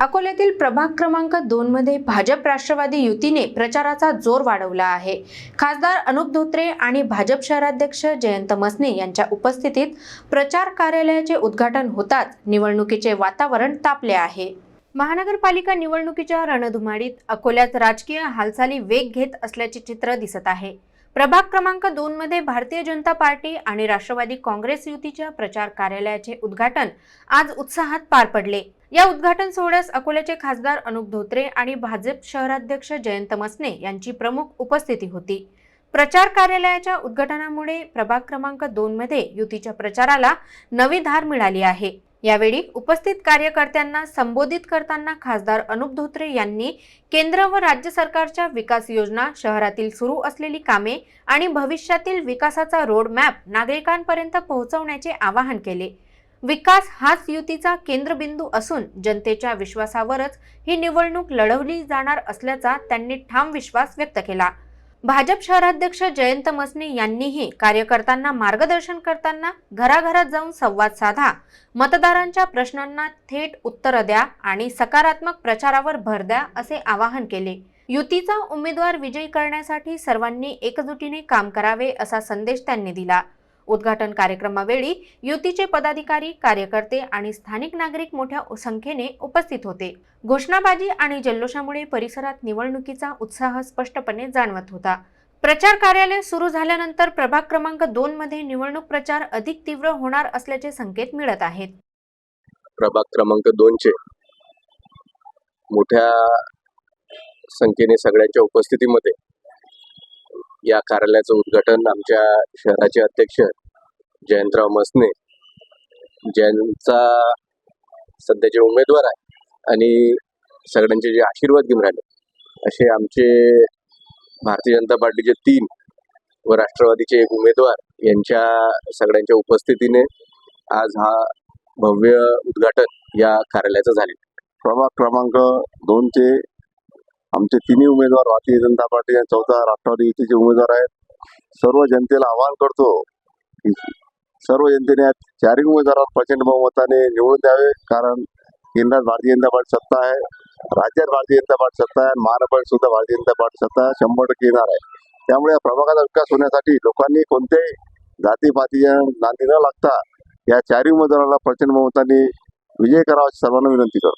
अकोल्यातील प्रभाग क्रमांक दोन मध्ये भाजप राष्ट्रवादी युतीने प्रचाराचा जोर वाढवला आहे. खासदार अनुप धोत्रे आणि भाजप शहराध्यक्ष जयंत मसने यांच्या उपस्थितीत प्रचार कार्यालयाचे उद्घाटन होताच निवडणुकीचे वातावरण तापले आहे. महानगरपालिका निवडणुकीच्या रणधुमाडीत अकोल्यात राजकीय हालचाली वेग घेत असल्याचे चित्र दिसत आहे. प्रभाग क्रमांक दोन मध्ये भारतीय जनता पार्टी आणि राष्ट्रवादी काँग्रेस युतीच्या प्रचार कार्यालयाचे उद्घाटन आज उत्साहात पार पडले. या उद्घाटन सोहळ्यास अकोल्याचे खासदार अनुप धोत्रे आणि भाजप शहराध्यक्ष जयंत मसने यांची प्रमुख उपस्थिती होती. प्रचार कार्यालयाच्या उद्घाटनामुळे प्रभाग क्रमांक दोन मध्ये युतीच्या प्रचाराला नवी धार मिळाली आहे. यावेळी उपस्थित कार्यकर्त्यांना संबोधित करताना खासदार अनुप धोत्रे यांनी केंद्र व राज्य सरकारच्या विकास योजना शहरातील सुरू असलेली कामे आणि भविष्यातील विकासाचा रोड मॅप नागरिकांपर्यंत पोहोचवण्याचे आवाहन केले. विकास हाच युतीचा केंद्रबिंदू असून जनतेच्या विश्वासावरच ही निवडणूक लढवली जाणार असल्याचा त्यांनी ठाम विश्वास व्यक्त केला. भाजप शहराध्यक्ष जयंत मसने यांनीही कार्यकर्त्यांना मार्गदर्शन करताना घराघरात जाऊन संवाद साधा मतदारांच्या प्रश्नांना थेट उत्तरं द्या आणि सकारात्मक प्रचारावर भर द्या असे आवाहन केले. युतीचा उमेदवार विजयी करण्यासाठी सर्वांनी एकजुटीने काम करावे असा संदेश त्यांनी दिला. उद्घाटन कार्यक्रमावेळी युतीचे पदाधिकारी कार्यकर्ते आणि स्थानिक नागरिक मोठ्या संख्येने उपस्थित होते. घोषणाबाजी आणि जल्लोषामुळे परिसरात निवडणुकीचा उत्साह स्पष्टपणे जाणवत होता. प्रचार कार्यालय सुरू झाल्यानंतर प्रभाग क्रमांक दोन मध्ये निवडणूक प्रचार अधिक तीव्र होणार असल्याचे संकेत मिळत आहेत. प्रभाग क्रमांक दोनचे मोठ्या संख्येने सगळ्यांच्या उपस्थितीमध्ये या कार्यालयाचं उद्घाटन आमच्या शहराचे अध्यक्ष जयंतराव मसने ज्यांचा सध्याचे उमेदवार आहे आणि सगळ्यांचे जे आशीर्वाद घेऊन राहिले असे आमचे भारतीय जनता पार्टीचे तीन व राष्ट्रवादीचे एक उमेदवार यांच्या सगळ्यांच्या उपस्थितीने आज हा भव्य उद्घाटन या कार्यालयाचं झाले प्रभाग क्रमांक दोनचे आमचे तिन्ही उमेदवार भारतीय जनता पार्टी आणि चौथा राष्ट्रवादी युतीचे उमेदवार आहेत. सर्व जनतेला आवाहन करतो की सर्व जनतेने या चारही उमेदवारांना प्रचंड बहुमताने निवडून द्यावे. कारण केंद्रात भारतीय जनता पार्टी सत्ता आहे राज्यात भारतीय जनता पार्टी सत्ता आहे आणि सुद्धा भारतीय जनता पार्टी सत्ता शंभर टक्के येणार आहे. त्यामुळे या प्रभागाचा विकास होण्यासाठी लोकांनी कोणत्याही जातीपातीच्या नांदी न लागता या चारही उमेदवाराला प्रचंड बहुमताने विजय करावा सर्वांना विनंती करतो.